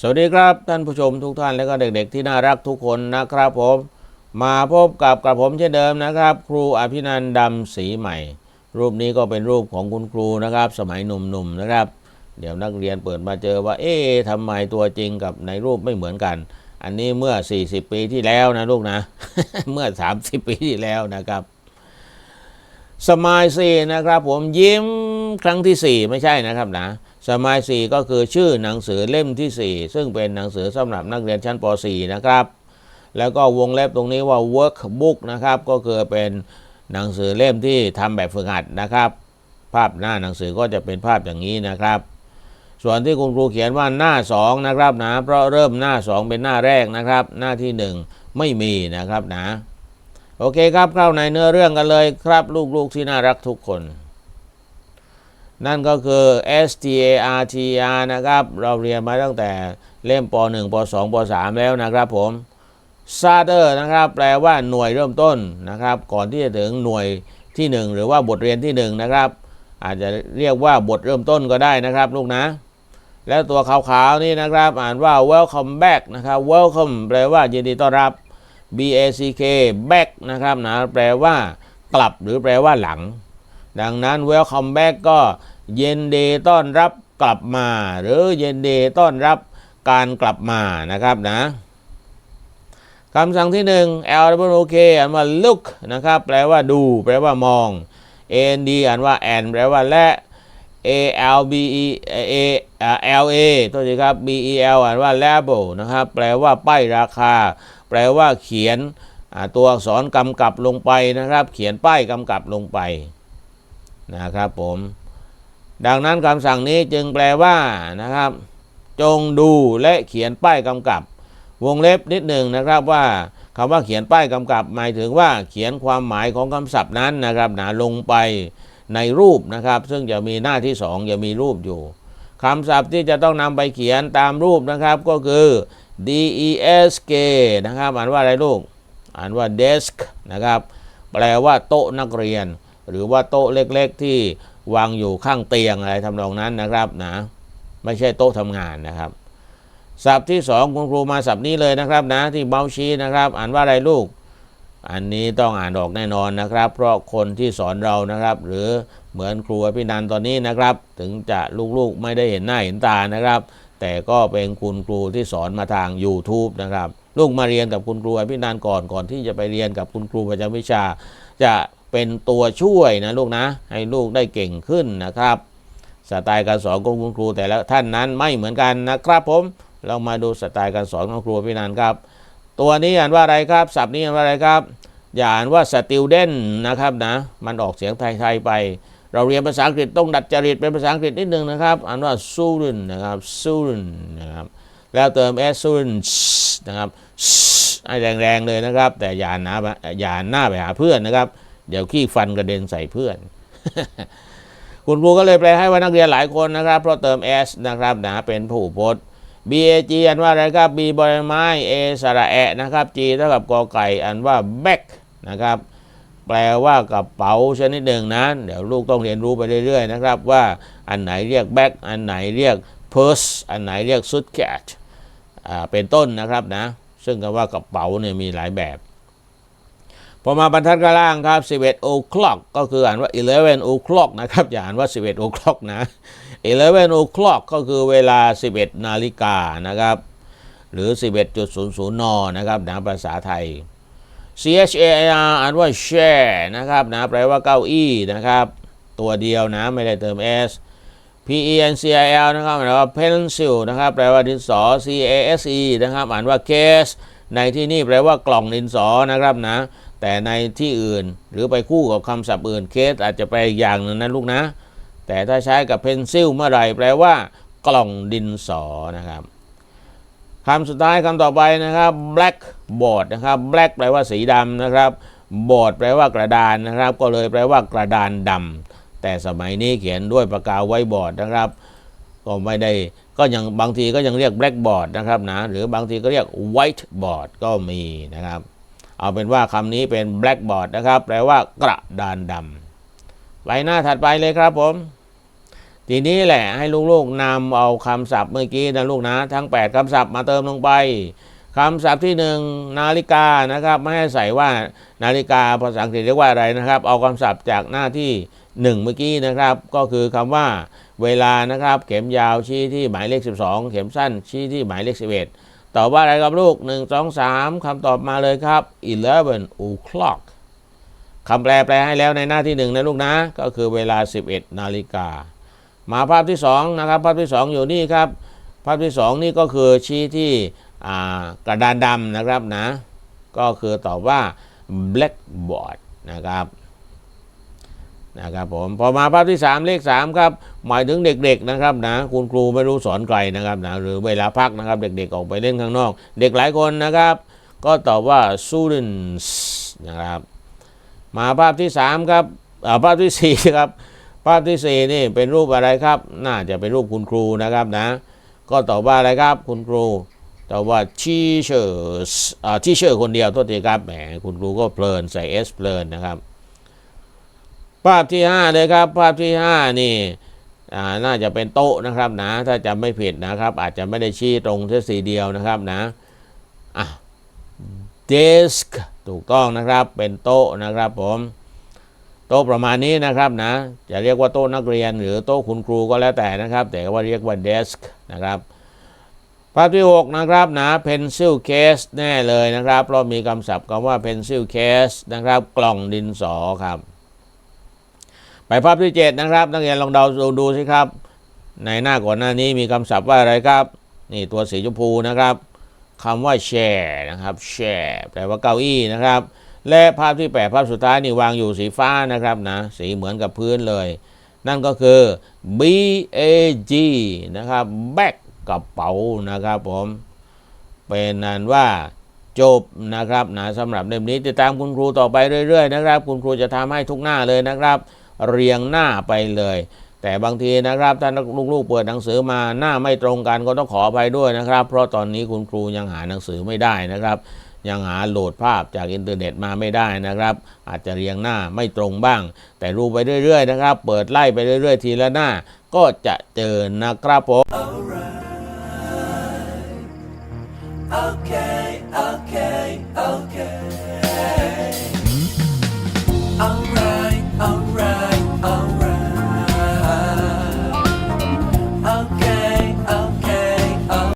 สวัสดีครับท่านผู้ชมทุกท่านและก็เด็กๆ ที่น่ารักทุกคนนะครับผม มาพบกับกระผมเช่นเดิมนะครับ ครูอภินันท์ดำศรีใหม่ รูปนี้ก็เป็นรูปของคุณครูนะครับ สมัยหนุ่มๆนะครับ เดี๋ยวนักเรียนเปิดมาเจอว่า เอ๊ะทำไมตัวจริงกับในรูปไม่เหมือนกัน อันนี้เมื่อ 40 ปีที่แล้วนะลูกนะ เมื่อ 30 ปีที่แล้วนะครับ สมายสี่นะครับผมยิ้มครั้งที่ 4 ไม่ใช่นะครับนะ สมายสี่ก็คือชื่อหนังสือเล่มที่ 4 ซึ่งเป็นหนังสือสำหรับนักเรียนชั้นป .4 นะครับ แล้วก็วงเล็บตรงนี้ว่า workbook นะครับก็คือเป็นหนังสือเล่มที่ทำแบบฝึกหัดนะครับ ภาพหน้าหนังสือก็จะเป็นภาพอย่างนี้นะครับ ส่วนที่คุณครูเขียนว่าหน้า 2 นะครับนะเพราะเริ่มหน้า 2 เป็นหน้าแรกนะครับ หน้าที่ 1 ไม่มีนะครับนะโอเคครับเข้าในเนื้อเรื่องกันเลยครับลูกๆที่น่ารักทุกคน นั่นก็คือ S T A R T R นะครับ เราเรียนมาตั้งแต่เล่มป .1 ป .2 ป .3 แล้วนะครับผม Starter นะครับ แปลว่าหน่วยเริ่มต้นนะครับ ก่อนที่จะถึงหน่วยที่ 1 หรือว่าบทเรียนที่ 1 นะครับ อาจจะเรียกว่าบทเริ่มต้นก็ได้นะครับลูกนะ แล้วตัวขาวๆนี่นะครับ อ่านว่า welcome back นะครับ welcome แปลว่ายินดีต้อนรับ B A C K back นะครับนะแปลว่ากลับหรือแปลว่าหลัง ดังนั้น welcome back ก็เย็นดีต้อนรับกลับมา หรือเย็นดีต้อนรับการกลับมานะครับนะคำสั่งที่หนึ่ง L W O K อ่านว่า look นะครับ แปลว่าดู แปลว่ามอง A N D อ่านว่า and แปลว่าและ A L B E A L A ตัวนี้ครับ B E L อ่านว่า label นะครับ แปลว่าป้ายราคา แปลว่าเขียนตัวอักษรกำกับลงไปนะครับ เขียนป้ายกำกับลงไป นะครับผมดังนั้นคำสั่งนี้จึงแปลว่านะครับ จงดูและเขียนป้ายกำกับ วงเล็บนิดหนึ่งนะครับว่าคำว่าเขียนป้ายกำกับ หมายถึงว่าเขียนความหมายของคำศัพท์นั้นนะครับหนาลงไปในรูปนะครับ ซึ่งจะมีหน้าที่สองจะมีรูปอยู่คำศัพท์ที่จะต้องนำไปเขียนตามรูปนะครับก็คือ D E S K นะครับ อ่านว่าอะไรลูก อ่านว่า desk นะครับ แปลว่าโต๊ะนักเรียน หรือว่าโต๊ะเล็กๆ ที่วางอยู่ข้างเตียงอะไรทำนองนั้นนะครับนะไม่ใช่โต๊ะทำงานนะครับศัพท์ที่สองคุณครูมาศัพท์นี้เลยนะครับนะที่เบาชี้นะครับ อ่านว่าอะไรลูก อันนี้ต้องอ่านออกแน่นอนนะครับ เพราะคนที่สอนเรานะครับ หรือเหมือนครูอภินันตอนนี้นะครับ ถึงจะลูกๆไม่ได้เห็นหน้าเห็นตานะครับ แต่ก็เป็นคุณครูที่สอนมาทาง YouTube นะครับ ลูกมาเรียนกับคุณครูอภินันก่อนก่อนที่จะไปเรียนกับคุณครูประจำวิชา จะ เป็นตัวช่วยนะลูกนะ ให้ลูกได้เก่งขึ้นนะครับ สไตล์การสอนของคุณครูแต่ละท่านนั้นไม่เหมือนกันนะครับผม เรามาดูสไตล์การสอนของครูอภินันครับ ตัวนี้อ่านว่าอะไรครับศัพท์นี้อ่านว่าอะไรครับ อย่าอ่านว่า student นะครับนะ มันออกเสียงไทยๆไป เราเรียนภาษาอังกฤษต้องดัดจริตเป็นภาษาอังกฤษนิดนึงนะครับ อ่านว่า student นะครับ student นะครับ แล้วเติม s student นะครับให้แรงๆเลยนะครับ แต่อย่าหน้าอย่าหน้าไปหาเพื่อนนะครับ เดี๋ยวขี้ฟันกระเด็นใส่เพื่อน คุณครูก็เลยแปลให้ว่านักเรียนหลายคนนะครับ เพราะเติม s นะครับนะเป็นผู้พจน์ B A G อันว่าอะไรครับ B บอลไม้ A สระแอะนะครับ G เท่ากับกอไก่อันว่า back นะครับ แปลว่ากระเป๋าชนิดหนึ่งนะเดี๋ยวลูกต้องเรียนรู้ไปเรื่อยๆนะครับ ว่าอันไหนเรียก back อันไหนเรียก purse อันไหนเรียก suitcase เป็นต้นนะครับนะ ซึ่งคำว่ากระเป๋าเนี่ยมีหลายแบบ พอมาบรรทัดข้างล่างครับ 11 o'clock ก็คืออ่านว่า 11 o'clock นะครับ อย่าอ่านว่า 11 o'clock นะ 11 o'clock ก็คือเวลา 11 นาฬิกานะครับ หรือ 11.00 น นะครับนะภาษาไทย C H A R อ่านว่า chair นะครับนะแปลว่าเก้าอี้นะครับ ตัวเดียวนะ ไม่ได้เติม S P E N C I L นะครับแปลว่า pencil นะครับแปลว่าดินสอ C A S E นะครับ อ่านว่า case ในที่นี่แปลว่ากล่องดินสอนะครับนะ แต่ในที่อื่นหรือไปคู่กับคำศัพท์อื่น case อาจจะไปอย่างนึงนะลูกนะ แต่ถ้าใช้กับ pencil เมื่อไหร่แปลว่า กล่องดินสอนะครับคำสุดท้ายคำต่อไปนะครับ blackboard นะครับ black แปลว่าสีดำนะครับ board แปลว่ากระดานนะครับ ก็เลยแปลว่ากระดานดำแต่สมัยนี้เขียนด้วยปากกาไว้บอร์ดนะครับก็ไม่ได้ก็ยังบางทีก็ยังเรียก blackboard นะครับนะหรือบางทีก็เรียก whiteboard ก็มีนะครับ เอาเป็นว่าคำนี้เป็น blackboard นะครับ แปลว่ากระดานดำไปหน้าถัดไปเลยครับผม ทีนี้แหละให้ลูกๆนำเอาคำศัพท์เมื่อกี้นะลูกนะ ทั้ง 8คำศัพท์มาเติมลงไปคำศัพท์ที่หนึ่งนาฬิกานะครับไม่ให้ใส่ว่านาฬิกาภาษาอังกฤษเรียกว่าอะไรนะครับ เอาคำศัพท์จากหน้าที่หนึ่งเมื่อกี้นะครับ ก็คือคำว่าเวลานะครับ เข็มยาวชี้ที่หมายเลข 12 เข็มสั้นชี้ที่หมายเลข 11 ตอบว่าอะไรครับลูก 1 2 3คำตอบมาเลยครับ11 o'clock คำแปลแปลให้แล้วในหน้าที่หนึ่งนะลูกนะ ก็คือเวลา 11 นาฬิกา มาภาพที่ 2 นะครับ ภาพที่ 2 อยู่นี่ครับ ภาพที่ 2 นี่ก็คือชี้ที่กระดานดำนะครับนะ ก็คือตอบว่า blackboard นะครับ นะครับผมพอมาภาพที่ 3 เลข3ครับหมายถึงเด็กๆนะครับนะคุณครูไม่รู้สอนใครนะครับนะหรือเวลาพักนะครับ เด็กๆออกไปเล่นข้างนอก เด็กหลายคนนะครับ ก็ตอบว่า students นะครับมาภาพที่3ครับภาพทีสี่4ครับภาพทีสี่4นี่เป็นรูปอะไรครับ น่าจะเป็นรูปคุณครูนะครับนะ ก็ตอบว่าอะไรครับคุณครูตอบว่า teachers อ่า teacher คนเดียวโทษทีครับแหมคุณครูก็เพลินใส่ s เพลินนะครับ ภาพที่5เลยครับ ภาพที่5นี่น่าจะเป็นโต๊ะนะครับนะ ถ้าจำไม่ผิดนะครับ อาจจะไม่ได้ชี้ตรงแค่สีเดียวนะครับนะอะ desk ถูกต้องนะครับเป็นโต๊ะนะครับผมโต๊ะประมาณนี้นะครับนะ จะเรียกว่าโต๊ะนักเรียน หรือโต๊ะคุณครูก็แล้วแต่นะครับ แต่ว่าเรียกว่า desk นะครับภาพที่ 6 นะครับนะ pencil case แน่เลยนะครับ เพราะมีคำศัพท์คำว่า pencil case นะครับ กล่องดินสอครับ ไปภาพที่ 7 นะครับ นักเรียนลองเดาดูดูสิครับ ในหน้าก่อนหน้านี้มีคำศัพท์ว่าอะไรครับ นี่ตัวสีชมพูนะครับคำว่า chair นะครับ chair แปลว่าเก้าอี้นะครับ และภาพที่ 8 ภาพสุดท้ายนี่วางอยู่สีฟ้านะครับนะสีเหมือนกับพื้นเลย นั่นก็คือ B A G นะครับ bag กระเป๋านะครับผมเป็นนั้นว่าจบนะครับนะสำหรับเล่มนี้ติดตามคุณครูต่อไปเรื่อย ๆ นะครับ คุณครูจะทำให้ทุกหน้าเลยนะครับ เรียงหน้าไปเลย แต่บางทีนะครับถ้าลูกๆเปิดหนังสือมาหน้าไม่ตรงกันก็ต้องขออภัยด้วยนะครับ เพราะตอนนี้คุณครูยังหาหนังสือไม่ได้นะครับ ยังหาโหลดภาพจากอินเทอร์เน็ตมาไม่ได้นะครับ อาจจะเรียงหน้าไม่ตรงบ้าง แต่รูไปเรื่อยๆนะครับ เปิดไล่ไปเรื่อย ๆ ทีละหน้าก็จะเจอนะครับผม Okay, okay.